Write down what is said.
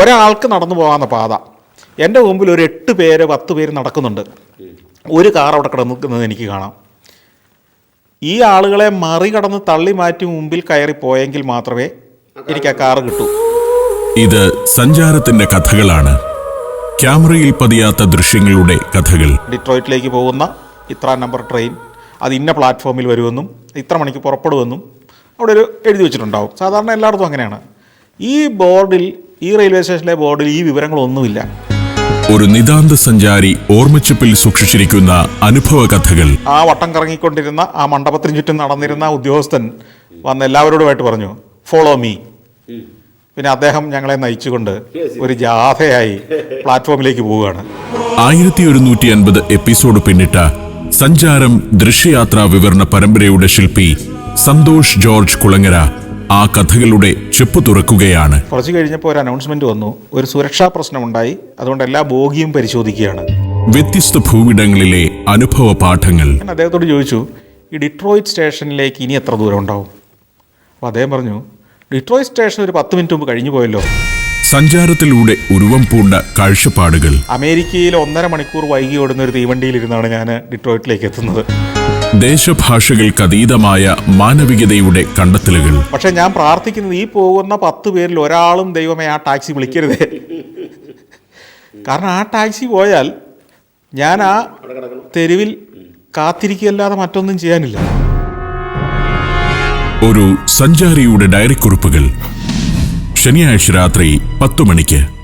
ഒരാൾക്ക് നടന്നു പോകാവുന്ന പാത. എന്റെ മുമ്പിൽ ഒരു എട്ട് പേര് പത്ത് പേര് നടക്കുന്നുണ്ട്. ഒരു കാർ അവിടെ കിടന്നിരിക്കുന്നത് എനിക്ക് കാണാം. ഈ ആളുകളെ മറികടന്ന് തള്ളി മാറ്റി മുമ്പിൽ കയറി പോയെങ്കിൽ മാത്രമേ എനിക്ക് ആ കാറ് കിട്ടൂ. ഇത് സഞ്ചാരത്തിന്റെ കഥകളാണ്. ക്യാമറയിൽ പതിയാത്ത ദൃശ്യങ്ങളുടെ കഥകൾ. ഡിട്രോയിറ്റിലേക്ക് പോകുന്ന ഇത്ര നമ്പർ ട്രെയിൻ അത് ഇന്ന പ്ലാറ്റ്ഫോമിൽ വരുമെന്നും ഇത്ര മണിക്ക് പുറപ്പെടുമെന്നും അവിടെ ഒരു എഴുതി വെച്ചിട്ടുണ്ടാവും. സാധാരണ എല്ലായിടത്തും അങ്ങനെയാണ്. ഈ ബോർഡിൽ ഈ റെയിൽവേ സ്റ്റേഷനിലെ ബോർഡിൽ ഈ വിവരങ്ങളൊന്നുമില്ല. ഒരു നിതാന്ത സഞ്ചാരി ഓർമ്മച്ചപ്പിൽ സൂക്ഷിച്ചിരിക്കുന്ന അനുഭവ കഥകൾ. ആ വട്ടം കറങ്ങിക്കൊണ്ടിരുന്ന ആ മണ്ഡപത്തിന് ചുറ്റും നടന്നിരുന്ന ഉദ്യോഗസ്ഥൻ വന്ന് എല്ലാവരോടുമായിട്ട് പറഞ്ഞു ഫോളോ മീ പിന്നെ അദ്ദേഹം ഞങ്ങളെ നയിച്ചുകൊണ്ട് ഒരു ജാഥയായി പ്ലാറ്റ്ഫോമിലേക്ക് പോവുകയാണ്. ആയിരത്തി ഒരുന്നൂറ്റി അൻപത് എപ്പിസോഡ് പിന്നിട്ട സഞ്ചാരം ദൃശ്യയാത്രാ വിവരണ പരമ്പരയുടെ ശില്പി സന്തോഷ് ജോർജ് കുളങ്ങര ആ കഥകളുടെ ചെപ്പ് തുറക്കുകയാണ്. കുറച്ച് കഴിഞ്ഞപ്പോൾ ഒരു അനൗൺസ്മെന്റ് വന്നു. ഒരു സുരക്ഷാ പ്രശ്നമുണ്ടായി. അതുകൊണ്ട് എല്ലാ ബോഗിയും പരിശോധിക്കുകയാണ്. വ്യത്യസ്ത ഭൂവിടങ്ങളിലെ അനുഭവ പാഠങ്ങൾ. ഞാൻ അദ്ദേഹത്തോട് ചോദിച്ചു ഈ ഡിട്രോയിറ്റ് സ്റ്റേഷനിലേക്ക് ഇനി എത്ര ദൂരം ഉണ്ടാവും? അപ്പോൾ അദ്ദേഹം പറഞ്ഞു ഡിട്രോയിറ്റ് സ്റ്റേഷൻ ഒരു പത്ത് മിനിറ്റ് മുമ്പ് കഴിഞ്ഞു പോയല്ലോ. സഞ്ചാരത്തിലൂടെ ഉരുവം പൂണ്ട കാഴ്ചപ്പാടുകൾ. അമേരിക്കയിൽ ഒന്നര മണിക്കൂർ വൈകി ഓടുന്ന ഒരു തീവണ്ടിയിലിരുന്നാണ് ഞാൻ ഡിട്രോയിറ്റിലേക്ക് എത്തുന്നത്. ദേശഭാഷകൾക്കതീതമായ മാനവികതയുടെ കണ്ടെത്തലുകൾ. പക്ഷെ ഞാൻ പ്രാർത്ഥിക്കുന്നത് ഈ പോകുന്ന പത്ത് പേരിൽ ഒരാളും ദൈവമേ ആ ടാക്സി വിളിക്കരുത്. കാരണം ആ ടാക്സി പോയാൽ ഞാൻ ആ തെരുവിൽ കാത്തിരിക്കുകയല്ലാതെ മറ്റൊന്നും ചെയ്യാനില്ല. ഒരു സഞ്ചാരിയുടെ ഡയറിക്കുറിപ്പുകൾ ശനിയാഴ്ച രാത്രി പത്തു മണിക്ക്.